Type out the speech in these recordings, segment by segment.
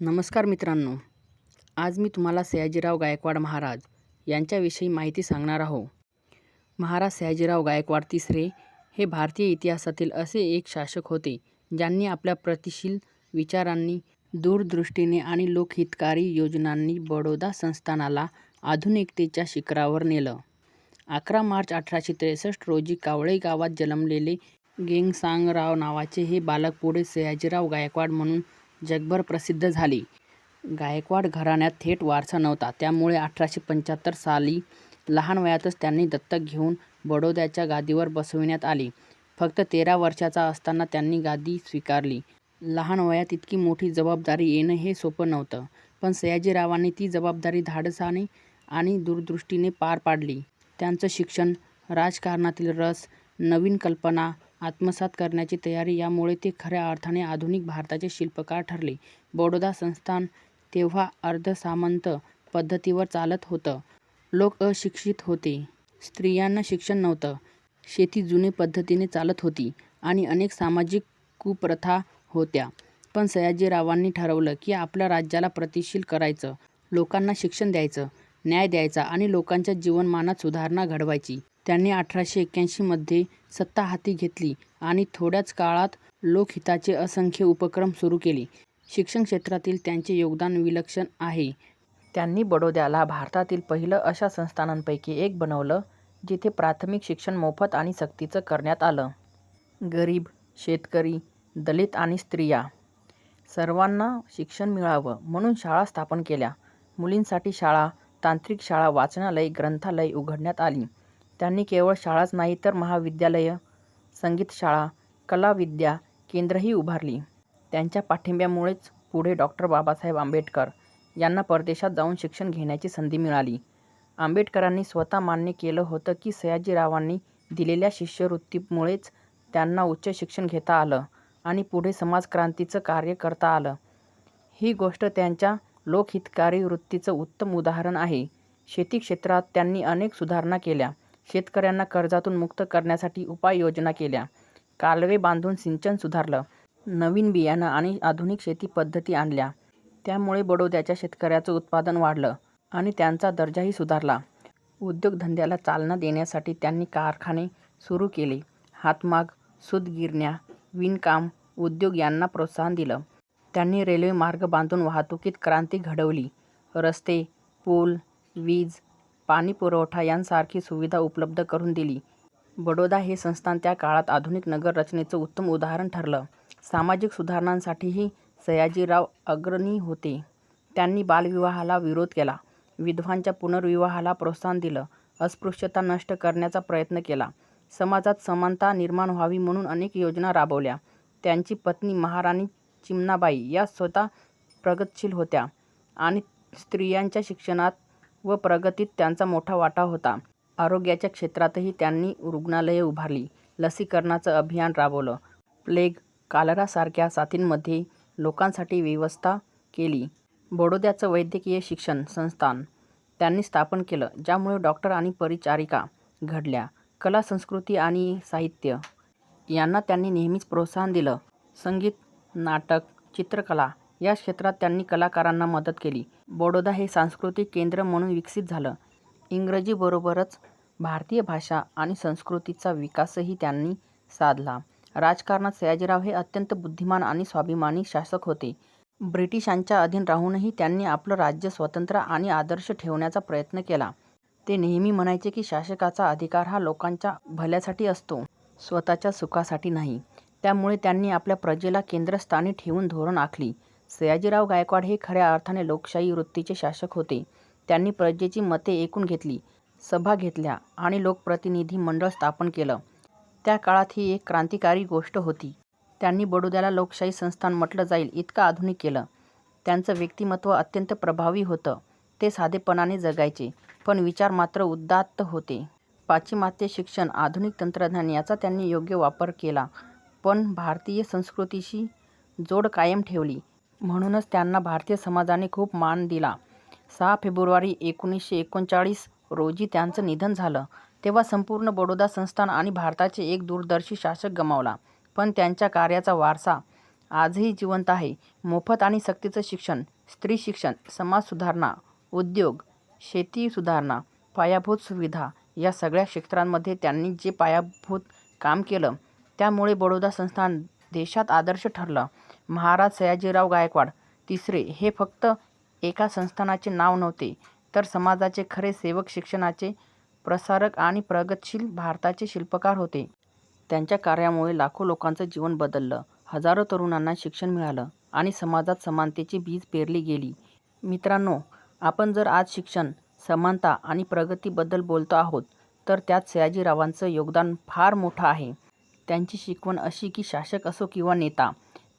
नमस्कार मित्रांनो. आज मी तुम्हाला सयाजीराव गायकवाड महाराज यांच्याविषयी माहिती सांगणार आहो. महाराज सयाजीराव गायकवाड तिसरे हे भारतीय इतिहासातील असे एक शासक होते ज्यांनी आपल्या प्रतिशील विचारांनी दूरदृष्टीने आणि लोकहितकारी योजनांनी बडोदा संस्थानाला आधुनिकतेच्या शिखरावर नेलं. अकरा मार्च अठराशे त्रेसष्ट रोजी कावळे गावात जन्मलेले गेंगसांगराव नावाचे हे बालक पुढे सयाजीराव गायकवाड म्हणून जगभर प्रसिद्ध झाली गायकवाड घराण्यात थेट वारसा नव्हता त्यामुळे अठराशे पंच्याहत्तर साली लहान वयातच त्यांनी दत्तक घेऊन बडोद्याच्या गादीवर बसविण्यात आले. फक्त तेरा वर्षाचा असताना त्यांनी गादी स्वीकारली. लहान वयात इतकी मोठी जबाबदारी येणं हे सोपं नव्हतं. पण सयाजीरावांनी ती जबाबदारी धाडसाने आणि दूरदृष्टीने पार पाडली. त्यांचं शिक्षण, राजकारणातील रस, नवीन कल्पना आत्मसात करण्याची तयारी यामुळे ते खऱ्या अर्थाने आधुनिक भारताचे शिल्पकार ठरले. बडोदा संस्थान तेव्हा अर्धसामंत पद्धतीवर चालत होतं. लोक अशिक्षित होते. स्त्रियांना शिक्षण नव्हतं. शेती जुने पद्धतीने चालत होती आणि अनेक सामाजिक कुप्रथा होत्या. पण सयाजीरावांनी ठरवलं की आपल्या राज्याला प्रतिशील करायचं, लोकांना शिक्षण द्यायचं, न्याय द्यायचा आणि लोकांच्या जीवनमानात सुधारणा घडवायची. त्यांनी अठराशे एक्याऐंशीमध्ये सत्ता हाती घेतली आणि थोड्याच काळात लोकहिताचे असंख्य उपक्रम सुरू केले. शिक्षण क्षेत्रातील त्यांचे योगदान विलक्षण आहे. त्यांनी बडोद्याला भारतातील पहिलं अशा संस्थानांपैकी एक बनवलं जिथे प्राथमिक शिक्षण मोफत आणि सक्तीचं करण्यात आलं. गरीब, शेतकरी, दलित आणि स्त्रिया सर्वांना शिक्षण मिळावं म्हणून शाळा स्थापन केल्या. मुलींसाठी शाळा, तांत्रिक शाळा, वाचनालय, ग्रंथालय उघडण्यात आली. त्यांनी केवळ शाळाच नाही तर महाविद्यालयं, संगीतशाळा, कला-विद्या केंद्रही उभारली. त्यांच्या पाठिंब्यामुळेच पुढे डॉक्टर बाबासाहेब आंबेडकर यांना परदेशात जाऊन शिक्षण घेण्याची संधी मिळाली. आंबेडकरांनी स्वतः मान्य केलं होतं की सयाजीरावांनी दिलेल्या शिष्यवृत्तीमुळेच त्यांना उच्च शिक्षण घेता आलं आणि पुढे समाजक्रांतीचं कार्य करता आलं. ही गोष्ट त्यांच्या लोकहितकारी वृत्तीचं उत्तम उदाहरण आहे. शेती क्षेत्रात त्यांनी अनेक सुधारणा केल्या. शेतकऱ्यांना कर्जातून मुक्त करण्यासाठी उपाययोजना केल्या. कालवे बांधून सिंचन सुधारलं. नवीन बियाणं आणि आधुनिक शेती पद्धती आणल्या. त्यामुळे बडोद्याच्या शेतकऱ्याचं उत्पादन वाढलं आणि त्यांचा दर्जाही सुधारला. उद्योगधंद्याला चालना देण्यासाठी त्यांनी कारखाने सुरू केले. हातमाग, सूतगिरण्या, विणकाम उद्योग यांना प्रोत्साहन दिलं. त्यांनी रेल्वेमार्ग बांधून वाहतुकीत क्रांती घडवली. रस्ते, पूल, वीज, पाणीपुरवठा यांसारखी सुविधा उपलब्ध करून दिली. बडोदा हे संस्थान त्या काळात आधुनिक नगररचनेचं उत्तम उदाहरण ठरलं. सामाजिक सुधारणांसाठीही सयाजीराव अग्रणी होते. त्यांनी बालविवाहाला विरोध केला. विधवांच्या पुनर्विवाहाला प्रोत्साहन दिलं. अस्पृश्यता नष्ट करण्याचा प्रयत्न केला. समाजात समानता निर्माण व्हावी म्हणून अनेक योजना राबवल्या. त्यांची पत्नी महाराणी चिमणाबाई या स्वतः प्रगतशील होत्या आणि स्त्रियांच्या शिक्षणात व प्रगतीत त्यांचा मोठा वाटा होता. आरोग्याच्या क्षेत्रातही त्यांनी रुग्णालयं उभारली. लसीकरणाचं अभियान राबवलं. प्लेग, कालरासारख्या साथींमध्ये लोकांसाठी व्यवस्था केली. बडोद्याचं वैद्यकीय शिक्षण संस्थान त्यांनी स्थापन केलं ज्यामुळे डॉक्टर आणि परिचारिका घडल्या. कला, संस्कृती आणि साहित्य यांना त्यांनी नेहमीच प्रोत्साहन दिलं. संगीत, नाटक, चित्रकला या क्षेत्रात त्यांनी कलाकारांना मदत केली. बडोदा हे सांस्कृतिक केंद्र म्हणून विकसित झालं. इंग्रजीबरोबरच भारतीय भाषा आणि संस्कृतीचा विकासही त्यांनी साधला. राजकारणात सयाजीराव हे अत्यंत बुद्धिमान आणि स्वाभिमानी शासक होते. ब्रिटिशांच्या अधीन राहूनही त्यांनी आपलं राज्य स्वतंत्र आणि आदर्श ठेवण्याचा प्रयत्न केला. ते नेहमी म्हणायचे की शासकाचा अधिकार हा लोकांच्या भल्यासाठी असतो, स्वतःच्या सुखासाठी नाही. त्यामुळे त्यांनी आपल्या प्रजेला केंद्रस्थानी ठेवून धोरणं आखली. सयाजीराव गायकवाड हे खऱ्या अर्थाने लोकशाही वृत्तीचे शासक होते. त्यांनी प्रजेची मते ऐकून घेतली, सभा घेतल्या आणि लोकप्रतिनिधी मंडळ स्थापन केलं. त्या काळात ही एक क्रांतिकारी गोष्ट होती. त्यांनी बडोद्याला लोकशाही संस्थान म्हटलं जाईल इतकं आधुनिक केलं. त्यांचं व्यक्तिमत्व अत्यंत प्रभावी होतं. ते साधेपणाने जगायचे, पण विचार मात्र उदात्त होते. पाश्चिमात्य शिक्षण, आधुनिक तंत्रज्ञान याचा त्यांनी योग्य वापर केला पण भारतीय संस्कृतीशी जोड कायम ठेवली. म्हणूनच त्यांना भारतीय समाजाने खूप मान दिला. सहा फेब्रुवारी एकोणीसशे एकोणचाळीस रोजी त्यांचं निधन झालं. तेव्हा संपूर्ण बडोदा संस्थान आणि भारताचे एक दूरदर्शी शासक गमावला. पण त्यांच्या कार्याचा वारसा आजही जिवंत आहे. मोफत आणि सक्तीचं शिक्षण, स्त्री शिक्षण, समाज सुधारणा, उद्योग, शेती सुधारणा, पायाभूत सुविधा या सगळ्या क्षेत्रांमध्ये त्यांनी जे पायाभूत काम केलं, त्यामुळे बडोदा संस्थान देशात आदर्श ठरलं. महाराज सयाजीराव गायकवाड तिसरे हे फक्त एका संस्थानाचे नाव नव्हते, तर समाजाचे खरे सेवक, शिक्षणाचे प्रसारक आणि प्रगतशील भारताचे शिल्पकार होते. त्यांच्या कार्यामुळे लाखो लोकांचं जीवन बदललं, हजारो तरुणांना शिक्षण मिळालं आणि समाजात समानतेची बीज पेरली गेली. मित्रांनो, आपण जर आज शिक्षण, समानता आणि प्रगतीबद्दल बोलतो आहोत, तर त्यात सयाजीरावांचं योगदान फार मोठं आहे. त्यांची शिकवण अशी की शासक असो किंवा नेता,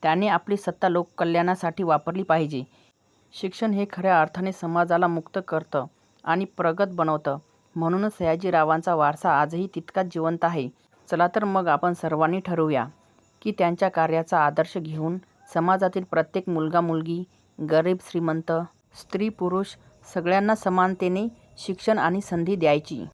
त्याने आपली सत्ता लोककल्याणासाठी वापरली पाहिजे. शिक्षण हे खऱ्या अर्थाने समाजाला मुक्त करतं आणि प्रगत बनवतं. म्हणूनच सयाजीरावांचा वारसा आजही तितकाच जिवंत आहे. चला तर मग आपण सर्वांनी ठरवूया की त्यांच्या कार्याचा आदर्श घेऊन समाजातील प्रत्येक मुलगा-मुलगी, गरीब-श्रीमंत, स्त्री-पुरुष सगळ्यांना समानतेने शिक्षण आणि संधी द्यायची.